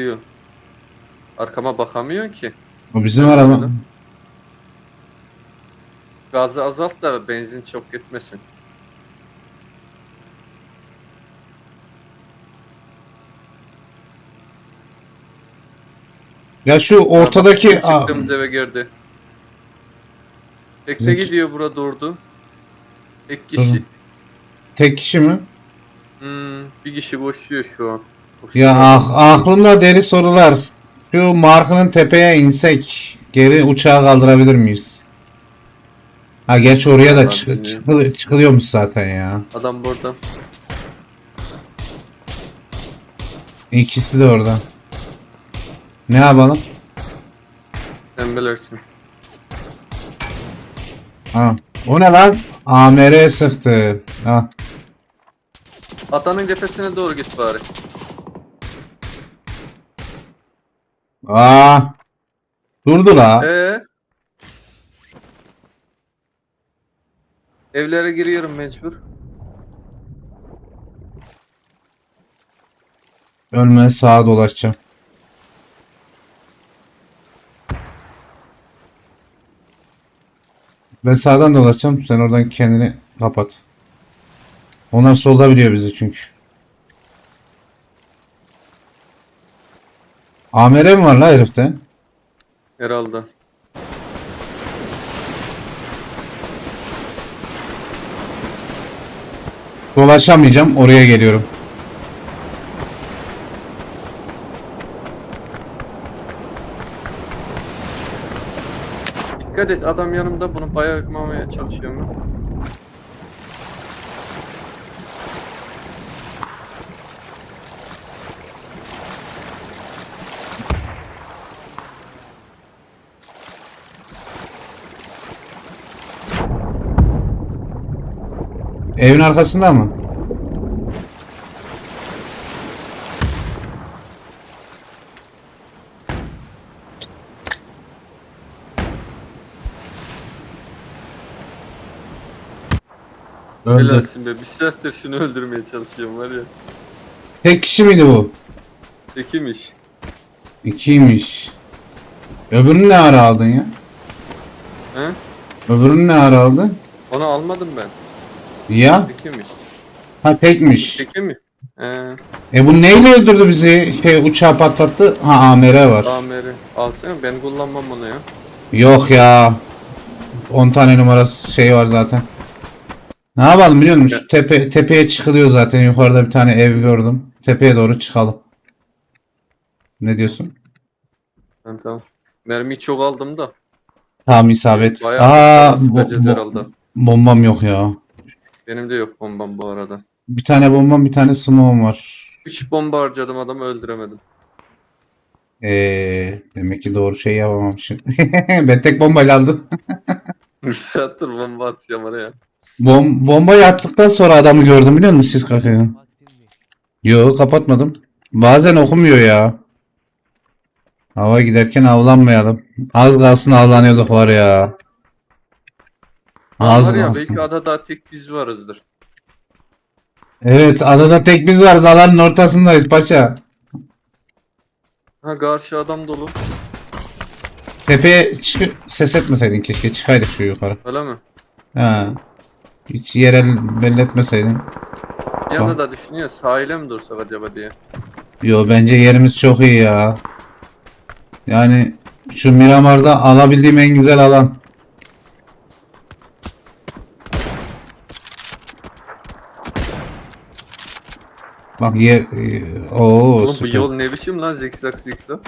Diyor. Arkama bakamıyor ki. O bizim araba. Gazı azalt da benzin çok gitmesin. Ya şu ortadaki Aa, çıktığımız eve girdi. Tekse gidiyor bura durdu. Tek kişi. tek kişi mi? Hmm, bir kişi boşuyor şu an. Ya ah, aklımda deli sorular. Şu markının tepeye insek geri uçağı kaldırabilir miyiz? Ha geç oraya da çık- çıkıl- çıkılıyormuş zaten ya. Adam burada. İkisi de orada. Ne yapalım? Sen bilirsin. Ha. O ne lan? AMR sıktı. Ha. Atanın tepesine doğru git bari. Aa. Durdu la. Ee? Evlere giriyorum mecbur. Ölmez sağa dolaşacağım. Ben sağdan dolaşacağım. Sen oradan kendini kapat. Onlar solda biliyor bizi çünkü. AMR mi var la herifte? Herhalde. Dolaşamayacağım. Oraya geliyorum. Dikkat et adam yanımda bunu bayağı yıkmamaya çalışıyorum ben. Evin arkasında mı? Öldü. Helalsin be. Bir saattir şunu öldürmeye çalışıyorum var ya. Tek kişi miydi bu? Tekimiş. İkiymiş. Öbürünü ne ara aldın ya? He? Öbürünü ne ara aldın? Onu almadım ben. Ya? Tekimiş. Ha tekmiş. Teki mi? Ee, E bu neyle öldürdü bizi? Şey uçağı patlattı. Ha AMR var. Amer'i. Alsana ben kullanmam onu ya. Yok ya. 10 tane numarası şey var zaten. Ne yapalım biliyor musun? Şu tepe, tepeye çıkılıyor zaten. Yukarıda bir tane ev gördüm. Tepeye doğru çıkalım. Ne diyorsun? Ben tamam. Mermiyi çok aldım da. Tamam isabet. Bayağı Aa, bo- bo- herhalde. bombam yok ya. Benim de yok bombam bu arada. Bir tane bombam bir tane smoke'um var. 3 bomba harcadım adamı öldüremedim. Ee, demek ki doğru şey yapamamışım. ben tek bombayla aldım. Bir saattir bomba atıyorum oraya. Bom bombayı attıktan sonra adamı gördüm biliyor musun siz kakaya? Yo kapatmadım. Bazen okumuyor ya. Hava giderken avlanmayalım. Az kalsın avlanıyorduk var ya. Az var ya kalsın. belki adada tek biz varızdır. Evet adada tek biz varız alanın ortasındayız paşa. Ha karşı adam dolu. Tepeye çık ses etmeseydin keşke çıkaydık şu yukarı. Öyle mi? Ha. Hiç yerel belli etmeseydin. Yanda da düşünüyor sahile mi dursak acaba diye. Yo bence yerimiz çok iyi ya. Yani şu Miramar'da alabildiğim en güzel alan. Bak yer... e, Oo Oğlum bu süper. yol ne biçim lan zikzak zikzak.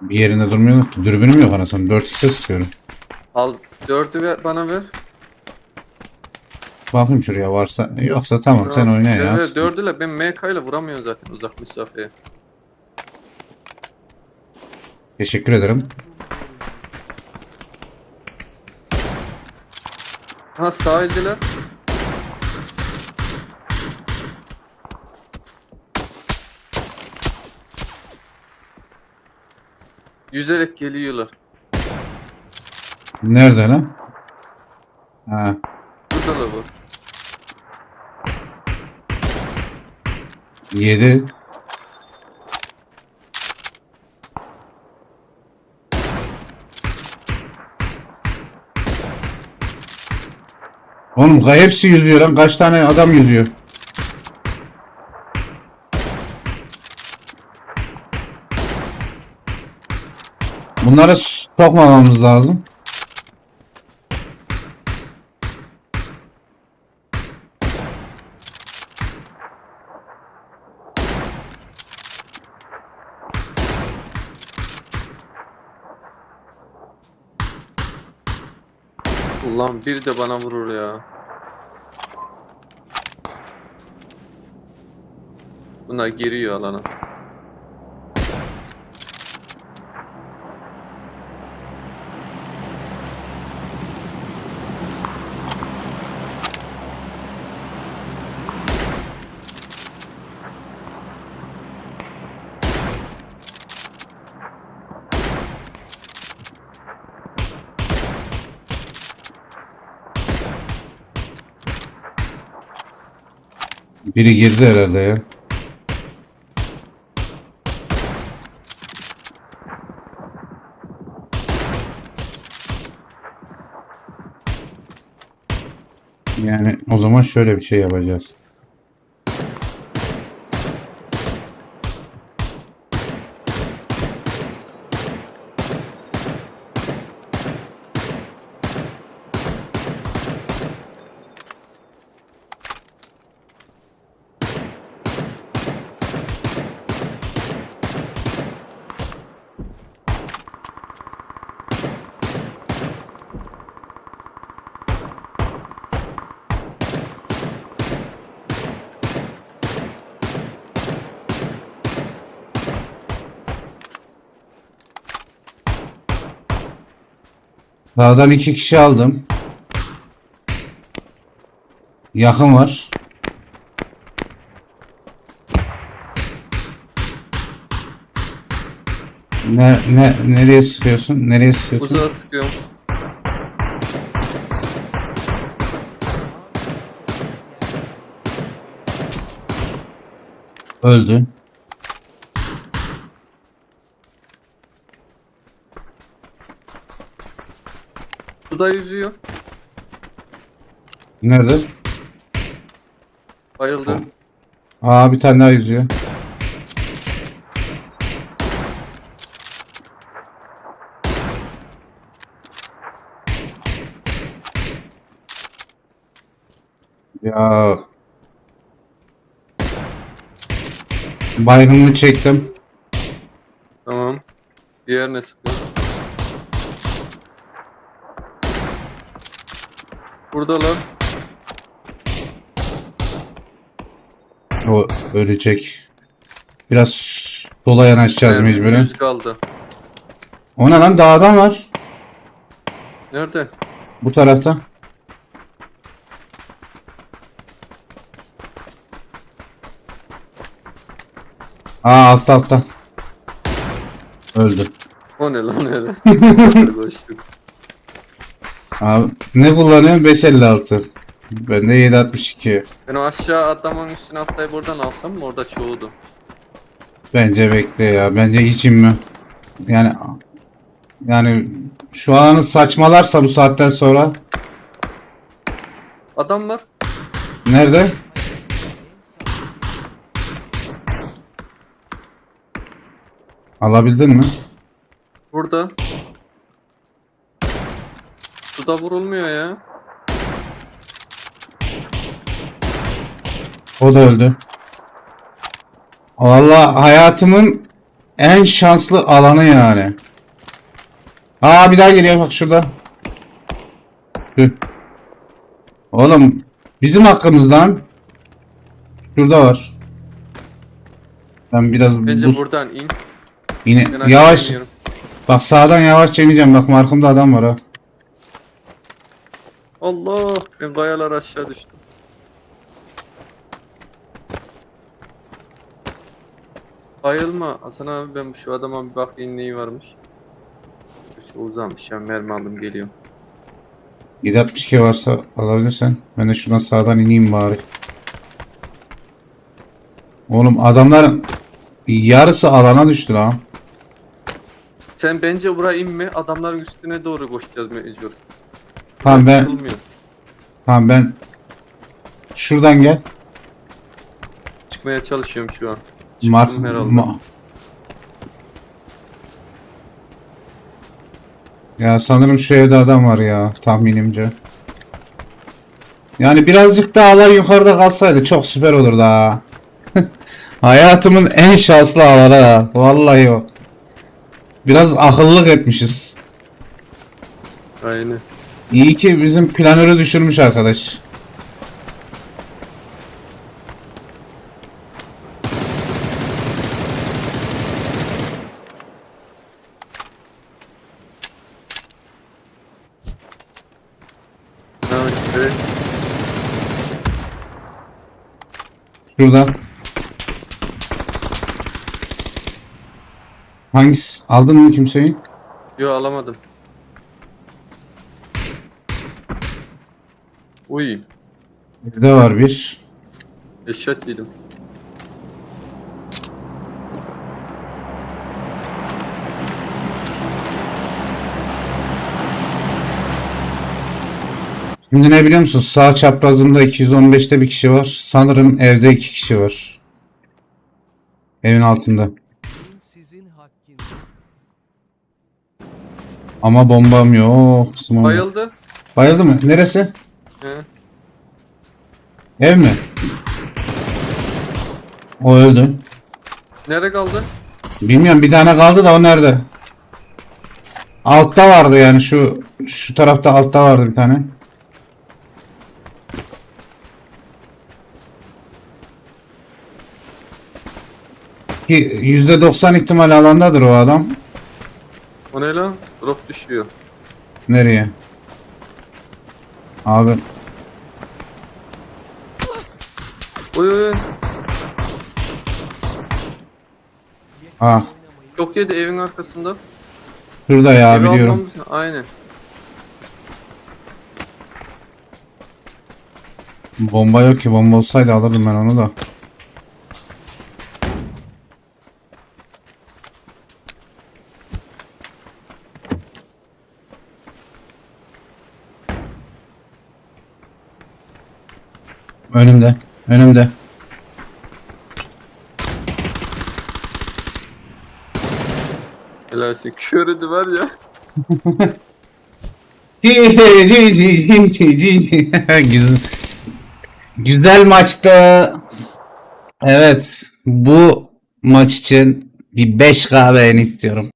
Bir yerinde durmuyor ki. Dürbünüm yok anasını. 4x'e sıkıyorum. Al dördü ver, bana ver. Bakayım şuraya varsa. Yoksa tamam sen oyna ya. Evet, dördüyle ben MK ile vuramıyorum zaten uzak mesafeye. Teşekkür ederim. Ha sahildeler. Yüzerek geliyorlar. Nerede lan? Ha. Burada da bu. 7. Oğlum hepsi yüzüyor lan. Kaç tane adam yüzüyor? Bunları sokmamamız lazım. Ulan bir de bana vurur ya. Bunlar giriyor alana. Biri girdi herhalde ya. Yani o zaman şöyle bir şey yapacağız. Dağdan iki kişi aldım. Yakın var. Ne ne nereye sıkıyorsun? Nereye sıkıyorsun? Uzağa sıkıyorum. Öldü. Suda yüzüyor. Nerede? Bayıldı. Aa bir tane daha yüzüyor. Ya baygınlığı çektim. Tamam. Diğerine sıkıyorum. Buradalar. O ölecek. Biraz sola yanaşacağız Yani mecburen. Kaldı. O ne lan dağdan var. Nerede? Bu tarafta. Aa altta altta. Öldü. O ne lan öyle? Abi ne kullanıyorum? 556. Bende 762. Ben o aşağı adamın üstüne atlayıp buradan alsam mı? Orada çoğuldu. Bence bekle ya. Bence hiç inme. Yani yani şu an saçmalarsa bu saatten sonra Adam var. nerede? Alabildin mi? Burada. Suda vurulmuyor ya. O da öldü. Valla hayatımın en şanslı alanı yani. Aa bir daha geliyor bak şurada. Tüh. Oğlum bizim hakkımızdan şurada var. Ben biraz Bence buz- buradan in. yine Ben yavaş bak sağdan yavaş ineceğim bak markımda adam var ha. Allah! Ben kayalar aşağı düştüm. Bayılma. Hasan abi ben şu adama bir bakayım neyi varmış. Şu uzamış ya mermi aldım geliyorum. 762 varsa alabilirsen. Ben de şuradan sağdan ineyim bari. Oğlum adamların yarısı alana düştü lan. Sen bence buraya inme. Adamların üstüne doğru koşacağız mecbur. Tamam ben tamam ben şuradan gel. Çıkmaya çalışıyorum şu an. Çıktım herhalde. ma- Ya sanırım şu evde adam var ya tahminimce. Yani birazcık daha alay yukarıda kalsaydı çok süper olurdu ha. Hayatımın en şanslı alanı ha. Vallahi o. Biraz akıllık etmişiz. Aynen. İyi ki bizim planörü düşürmüş arkadaş. Şurada. Hangisi? Aldın mı kimseyi? Yo alamadım. Uy. Evde var bir. Eşyat yedim. Şimdi ne biliyor musun? Sağ çaprazımda 215'te bir kişi var. Sanırım evde iki kişi var. Evin altında. Ama bombam yok. Smoke. Bayıldı. Bayıldı mı? Neresi? He. Ev mi? O öldü. Nerede kaldı? Bilmiyorum bir tane kaldı da o nerede? Altta vardı yani şu şu tarafta altta vardı bir tane. Ki %90 ihtimal alandadır o adam. O ne lan? Drop düşüyor. Nereye? Abi Oy oy oy. ah Çok yedi evin arkasında. şurada ya Evi biliyorum. almamız- Aynen. Bomba yok ki bomba olsaydı alırdım ben onu da. Önümde. Önümde. Helalsin. Körüdü var ya. Güzel. Güzel maçtı. Evet. Bu maç için bir 5 kahve istiyorum.